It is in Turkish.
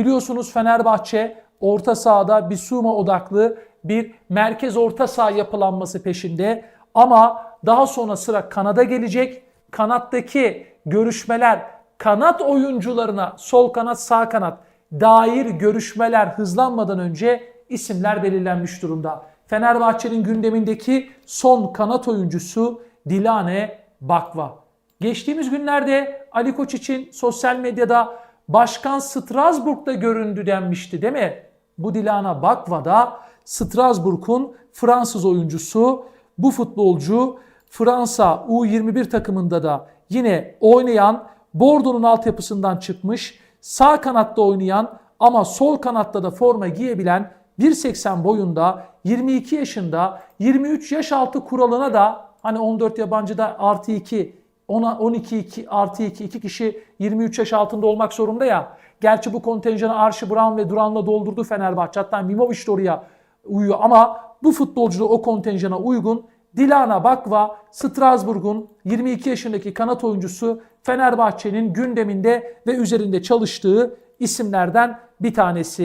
Biliyorsunuz Fenerbahçe orta sahada Bisuma odaklı bir merkez orta saha yapılanması peşinde. Ama daha sonra sıra kanada gelecek. Kanattaki görüşmeler kanat oyuncularına sol kanat sağ kanat dair görüşmeler hızlanmadan önce isimler belirlenmiş durumda. Fenerbahçe'nin gündemindeki son kanat oyuncusu Dilane Bakva. Geçtiğimiz günlerde Ali Koç için sosyal medyada Başkan Strasbourg'da göründü denmişti değil mi? Bu Dilana Bakva da Strasbourg'un Fransız oyuncusu. Bu futbolcu Fransa U21 takımında da yine oynayan Bordeaux'un altyapısından çıkmış sağ kanatta oynayan ama sol kanatta da forma giyebilen 1.80 boyunda 22 yaşında 23 yaş altı kuralına da hani 14 yabancıda artı 2 ona 12 2 artı 2 iki kişi 23 yaş altında olmak zorunda ya. Gerçi bu kontenjanı Arşi Brown ve Duran'la doldurdu Fenerbahçe. Hatta Mimovic de oraya uyuyor ama bu futbolcu da o kontenjana uygun. Dilana Bakva, Strasbourg'un 22 yaşındaki kanat oyuncusu Fenerbahçe'nin gündeminde ve üzerinde çalıştığı isimlerden bir tanesi.